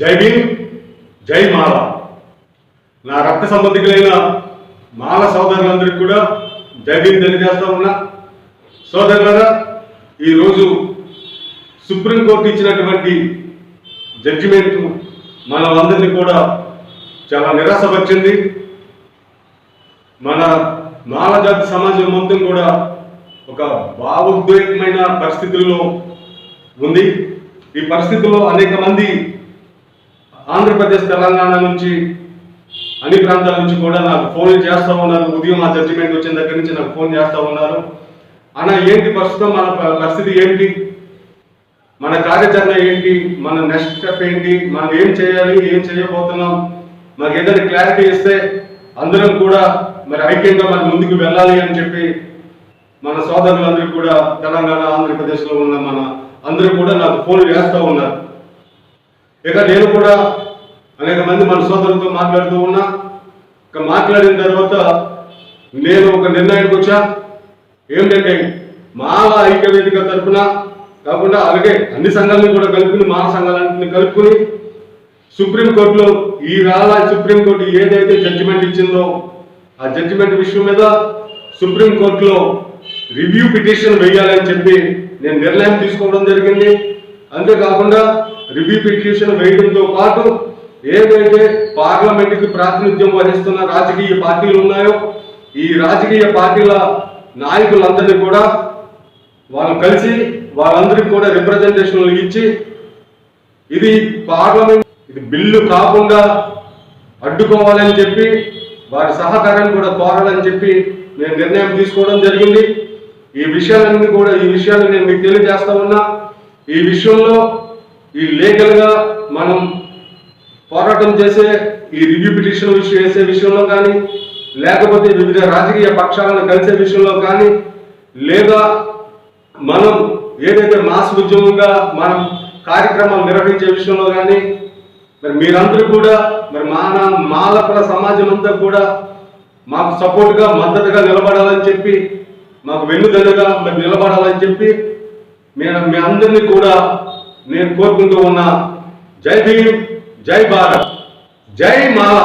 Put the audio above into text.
జై భీమ్ జై మాల. నా రక్త సంబంధికులైన మాల సోదరులందరికీ కూడా జై భీమ్ తెలియజేస్తా ఉన్నా. సోదరులరా ఈరోజు సుప్రీంకోర్టు ఇచ్చినటువంటి జడ్జిమెంట్ మనలందరినీ కూడా చాలా నిరాశపరిచింది. మన మాల జాతి సమాజం మొత్తం కూడా ఒక భావోద్వేగమైన పరిస్థితుల్లో ఉంది. ఈ పరిస్థితుల్లో అనేక మంది ఆంధ్రప్రదేశ్ తెలంగాణ నుంచి అన్ని ప్రాంతాల నుంచి కూడా నాకు ఫోన్లు చేస్తూ ఉన్నారు. ఉదయం ఆ జడ్జిమెంట్ వచ్చిన దగ్గర నుంచి నాకు ఫోన్ చేస్తూ ఉన్నారు. అన్న ఏంటి ప్రస్తుతం మన పరిస్థితి ఏంటి? మన కార్యాచరణ ఏంటి? మన నెక్స్ట్ స్టెప్ ఏంటి? మనం ఏం చేయాలి? ఏం చేయబోతున్నాం? మనకి ఏదైనా క్లారిటీ ఇస్తే అందరం కూడా మరి ఐక్యంగా మరి ముందుకు వెళ్ళాలి అని చెప్పి మన సోదరులందరూ కూడా తెలంగాణ ఆంధ్రప్రదేశ్లో ఉన్న మన అందరూ కూడా నాకు ఫోన్లు చేస్తూ ఉన్నారు. ఇక నేను కూడా అనేక మంది మన సోదరులతో మాట్లాడుతూ ఉన్నా. ఇక మాట్లాడిన తర్వాత నేను ఒక నిర్ణయానికి వచ్చా. ఏమిటంటే మాల ఐక్యవేదిక తరఫున కాకుండా అలాగే అన్ని సంఘాలను కూడా కలుపుకుని మాల సంఘాలన్నింటినీ కలుపుకుని సుప్రీంకోర్టులో ఈ వేళ సుప్రీంకోర్టు ఏదైతే జడ్జిమెంట్ ఇచ్చిందో ఆ జడ్జిమెంట్ విషయం మీద సుప్రీంకోర్టులో రివ్యూ పిటిషన్ వేయాలని చెప్పి నేను నిర్ణయం తీసుకోవడం జరిగింది. అంతేకాకుండా రివ్యూ పిటిషన్ వేయడంతో పాటు ఏదైతే పార్లమెంటుకి ప్రాతినిధ్యం వహిస్తున్న రాజకీయ పార్టీలు ఉన్నాయో ఈ రాజకీయ పార్టీల నాయకులందరినీ కూడా వాళ్ళు కలిసి వాళ్ళందరికీ కూడా రిప్రజెంటేషన్లు ఇచ్చి ఇది పార్లమెంట్ ఇది బిల్లు కాకుండా అడ్డుకోవాలని చెప్పి వారి సహకారాన్ని కూడా కోరాలని చెప్పి నేను నిర్ణయం తీసుకోవడం జరిగింది. ఈ విషయాలన్నీ కూడా ఈ విషయాలు నేను మీకు తెలియజేస్తా ఉన్నా. ఈ విషయంలో ఈ లీగల్గా మనం పోరాటం చేసే ఈ రివ్యూ పిటిషన్ విషయం వేసే విషయంలో కానీ లేకపోతే వివిధ రాజకీయ పక్షాలను కలిసే విషయంలో కానీ లేదా మనం ఏదైతే మాస్ ఉద్యమంగా మనం కార్యక్రమాలు నిర్వహించే విషయంలో కానీ మరి మీరందరూ కూడా మరి మాన మాలకుల సమాజం అంతా కూడా మాకు సపోర్ట్గా మద్దతుగా నిలబడాలని చెప్పి మాకు వెన్నుదన్నుగా మరి నిలబడాలని చెప్పి మేము మీ అందరినీ కూడా నేను కోరుకుంటూ ఉన్నా జై భీమ్ జై భారత్ జై మాల